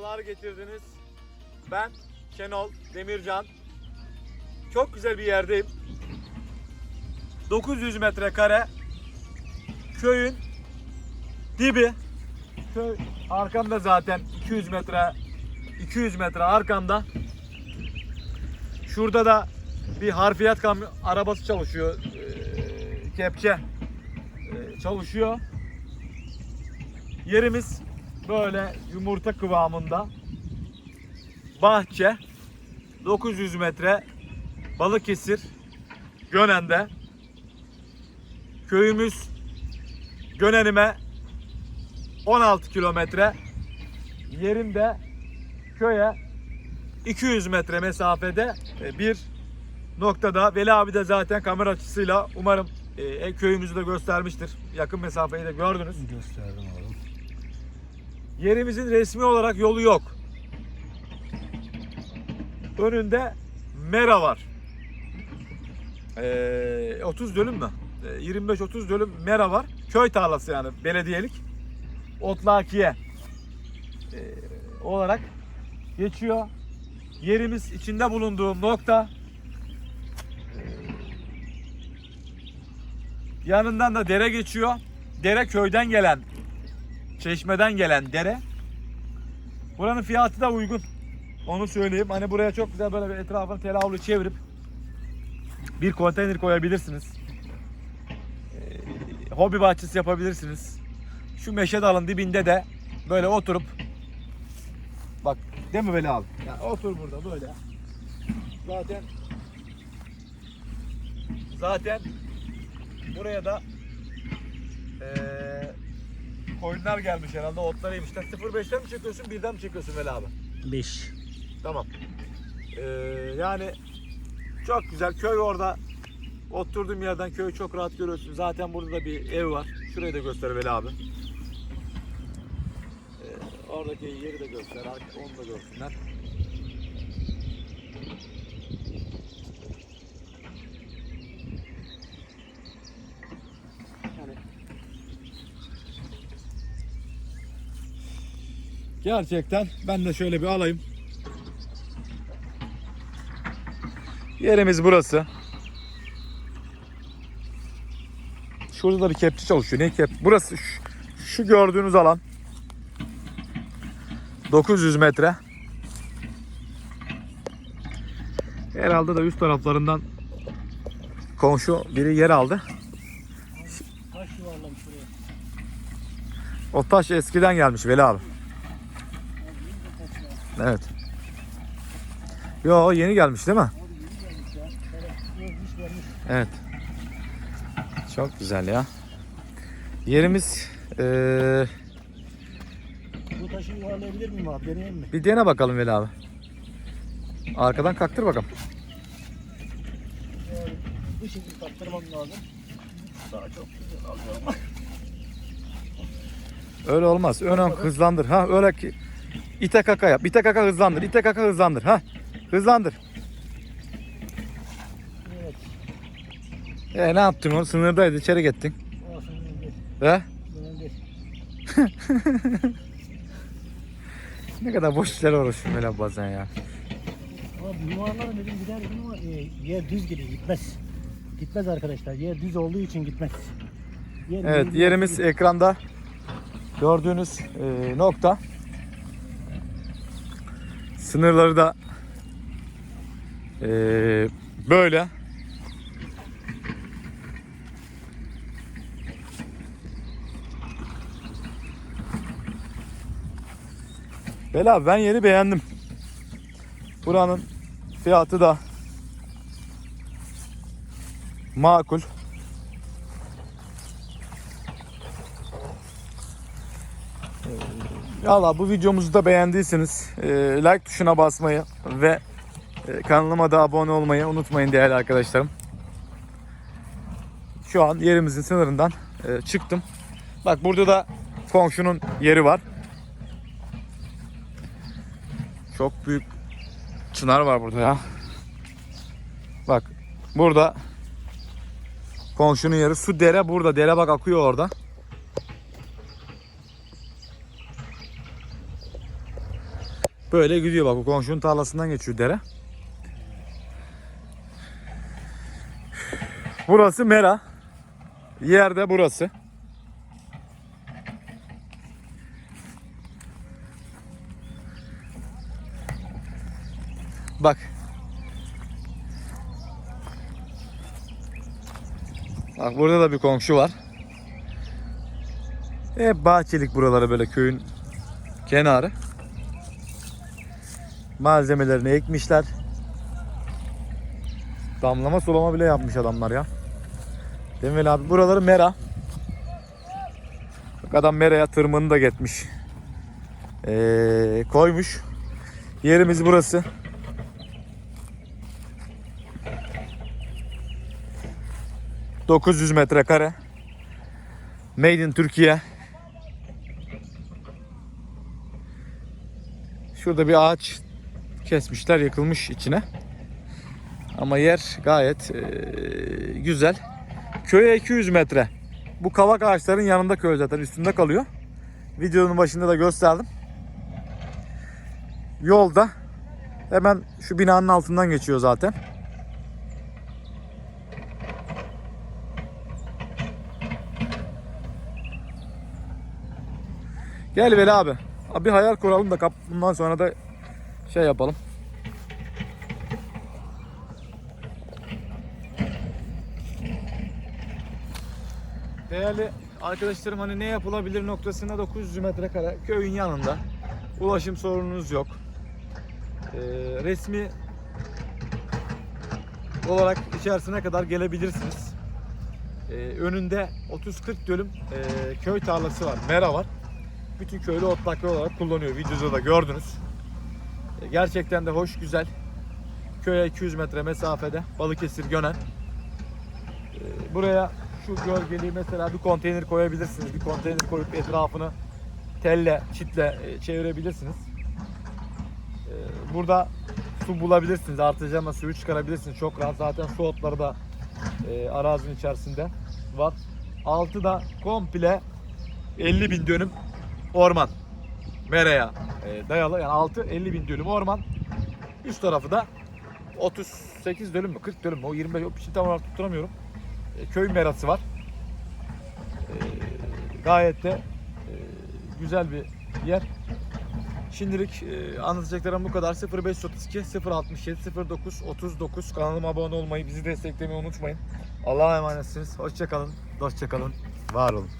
Sefalar getirdiniz. Ben Şenol Demircan. Çok güzel bir yerdeyim. 900 metrekare köyün dibi. Köy arkamda zaten 200 metre 200 metre arkamda. Şurada da bir harfiyat kamyon arabası çalışıyor. Ee, kepçe ee, çalışıyor. Yerimiz böyle yumurta kıvamında. Bahçe 900 metre Balıkesir Gönen'de. Köyümüz Gönen'ime 16 kilometre. Yerimde köye 200 metre mesafede e, bir noktada. Veli abi de zaten kamera açısıyla umarım e, köyümüzü de göstermiştir. Yakın mesafeyi de gördünüz. Gösterdim oğlum. Yerimizin resmi olarak yolu yok. Önünde mera var. Ee, 30 dönüm mü? Ee, 25-30 dönüm mera var. Köy tarlası yani belediyelik. Otlakiye ee, olarak geçiyor. Yerimiz içinde bulunduğum nokta ee, yanından da dere geçiyor. Dere köyden gelen Çeşmeden gelen dere. Buranın fiyatı da uygun. Onu söyleyeyim. Hani buraya çok güzel böyle bir etrafını telavülü çevirip bir konteyner koyabilirsiniz. Ee, hobi bahçesi yapabilirsiniz. Şu meşe dalın dibinde de böyle oturup bak değil mi Veli abi? Yani otur burada böyle. Zaten zaten buraya da eee koyunlar gelmiş herhalde otlar yemişler. 05'ten mi çekiyorsun birden mi çekiyorsun Veli abi? 5. Tamam. Ee, yani çok güzel köy orada. Oturduğum yerden köyü çok rahat görüyorsun. Zaten burada da bir ev var. Şurayı da göster Veli abi. Ee, oradaki yeri de göster. Onu da görsünler. Gerçekten ben de şöyle bir alayım. Yerimiz burası. Şurada da bir kepçe çalışıyor. Ne kep? Burası şu, şu gördüğünüz alan. 900 metre. Herhalde da üst taraflarından komşu biri yer aldı. Taş yuvarlamış buraya. O taş eskiden gelmiş Veli abi. Evet. Yo yeni gelmiş değil mi? Evet. Çok güzel ya. Yerimiz eee, Bu taşı yuvarlayabilir miyim abi? Deneyeyim mi? bir dene bakalım Veli abi. Arkadan kaktır bakalım. Yani bu şekilde taktırmam lazım. Daha çok güzel alıyorum. Öyle olmaz. Ön hızlandır. Ha öyle ki. İte kaka yap. İte kaka hızlandır. İte kaka hızlandır. Ha. Hızlandır. evet. E ne yaptın onu? Sınırdaydı. içeri gittin. Olsun. He? Ne kadar boş işlerle uğraşıyorsun Veli abi bazen ya. Abi yuvarlarım dedim gider dedim ama e, yer düz gidiyor gitmez. Gitmez arkadaşlar. Yer düz olduğu için gitmez. Yer Evet yerimiz ekranda gördüğünüz e, nokta. Sınırları da e, böyle. Bela ben yeri beğendim. Buranın fiyatı da makul. Valla bu videomuzu da beğendiyseniz e, like tuşuna basmayı ve e, kanalıma da abone olmayı unutmayın değerli arkadaşlarım. Şu an yerimizin sınırından e, çıktım. Bak burada da komşunun yeri var. Çok büyük çınar var burada ya. Bak burada komşunun yeri. Su dere burada. Dere bak akıyor orada. Böyle gidiyor bak o komşunun tarlasından geçiyor dere. Burası Mera. Yerde burası. Bak. Bak burada da bir komşu var. Hep bahçelik buraları böyle köyün kenarı. Malzemelerini ekmişler. Damlama sulama bile yapmış adamlar ya. Veli abi? Buraları mera. Bak adam meraya tırmığını da getmiş. Ee, koymuş. Yerimiz burası. ...900 metrekare. Made in Türkiye. Şurada bir ağaç kesmişler, yakılmış içine. Ama yer gayet eee, güzel. Köye 200 metre. Bu kavak ağaçların yanında köy zaten üstünde kalıyor. Videonun başında da gösterdim. Yolda hemen şu binanın altından geçiyor zaten. Gel Veli abi. Abi hayal kuralım da kap bundan sonra da şey yapalım. Değerli arkadaşlarım hani ne yapılabilir noktasında 900 metrekare köyün yanında. Ulaşım sorununuz yok. Ee, resmi olarak içerisine kadar gelebilirsiniz. Ee, önünde 30-40 dönüm e, köy tarlası var, mera var. Bütün köylü otlaklı olarak kullanıyor. Videoda da gördünüz. Gerçekten de hoş, güzel. Köye 200 metre mesafede Balıkesir Gönen. E, buraya şu gölgeliği mesela bir konteyner koyabilirsiniz. Bir konteyner koyup etrafını telle, çitle e, çevirebilirsiniz. E, burada su bulabilirsiniz. Artıracağına suyu çıkarabilirsiniz. Çok rahat. Zaten su otları da e, arazinin içerisinde var. Altı da komple 50 bin dönüm orman. Meraya e, dayalı. Yani altı 50 bin dönüm orman. Üst tarafı da 38 dönüm mü 40 dönüm mü o 25 o için tam olarak tutturamıyorum. E, köy merası var. E, gayet de e, güzel bir yer. Şimdilik e, anlatacaklarım bu kadar. 0532 067 09 39 kanalıma abone olmayı, bizi desteklemeyi unutmayın. Allah'a emanetsiniz. Hoşçakalın, dostça kalın, var olun.